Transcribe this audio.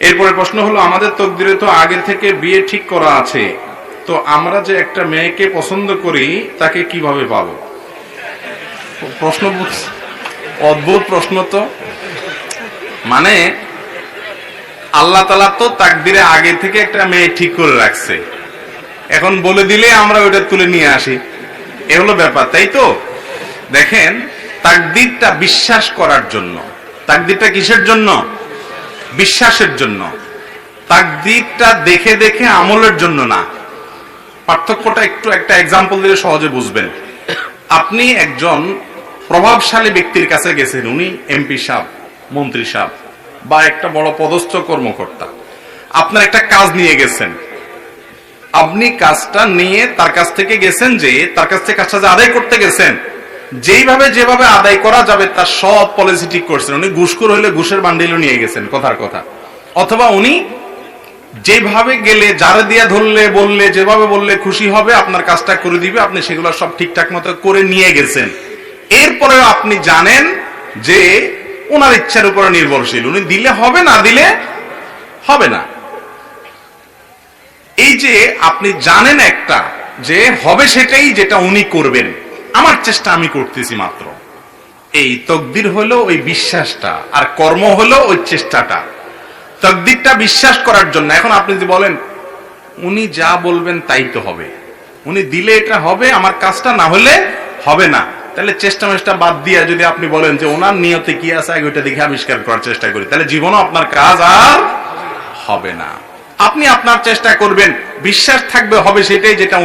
এরপরে প্রশ্ন হলো, আমাদের তকদিরে তো আগে থেকে বিয়ে ঠিক করা আছে। তো আমরা যে একটা মেয়েকে পছন্দ করি, তাকে কীভাবে পাবো? প্রশ্ন অদ্ভুত প্রশ্ন তো। মানে আল্লাহ তালা তো তাকদিরে আগে থেকে একটা মেয়ে ঠিক করে রাখছে। এখন বলে দিলে আমরা ওটা তুলে নিয়ে আসি। এ হলো ব্যাপার, তাই তো? দেখেন, তাকদিরটা বিশ্বাস করার জন্য। তাকদিরটা কিসের জন্য? বিশ্বাসের জন্য। তাকদিরটা দেখে দেখে আমলের জন্য না। পার্থক্যটা একটু একটা এক্সাম্পল দিলে সহজে বুঝবেন। আপনি একজন প্রভাবশালী ব্যক্তির কাছে গেছেন, উনি এমপি সাহেব, মন্ত্রী সাহেব, বা একটা বড় পদস্থ কর্মকর্তা। আপনার একটা কাজ নিয়ে গেছেন। আপনি কাজটা নিয়ে তার কাছ থেকে গেছেন যে, তার কাছ থেকে কাজটা যে আদায় করতে গেছেন যেইভাবে যেভাবে আদায় করা যাবে, তার সব পলিসি ঠিক করছেন। উনি ঘুষখোর হইলে ঘুষের বান্ডিলও নিয়ে গেছেন, কথার কথা। অথবা উনি যেভাবে গেলে, যারে দিয়া ধরলে, বললে, যেভাবে বললে খুশি হবে, আপনার কাজটা করে দিবে, আপনি সেগুলো সব ঠিকঠাক মতো করে নিয়ে গেছেন। এরপরেও আপনি জানেন যে ওনার ইচ্ছার উপরে নির্ভরশীল। উনি দিলে হবে, না দিলে হবে না। এই যে আপনি জানেন একটা, যে হবে সেটাই যেটা উনি করবেন। আমার চেষ্টা আমি করতেছি মাত্র। এই তকদির হলো ওই বিশ্বাসটা, আর কর্ম হলো ওই চেষ্টাটা। তকদিরটা বিশ্বাস করার জন্য, এখন আপনি যদি বলেন, উনি যা বলবেন তাই তো হবে। উনি দিলে এটা হবে, আমার কাজটা না হলে হবে না। তাহলে চেষ্টা মেষ্টা বাদ দিয়ে যদি আপনি বলেন যে, ওনার নিয়তে কি আছে, আগে ওইটা দেখে আবিষ্কার করার চেষ্টা করি। তাহলে জীবনও আপনার কাজ আর হবে না। আপনি আপনার চেষ্টা করবেন, বিশ্বাস থাকবে, হবে সেটাই যেটা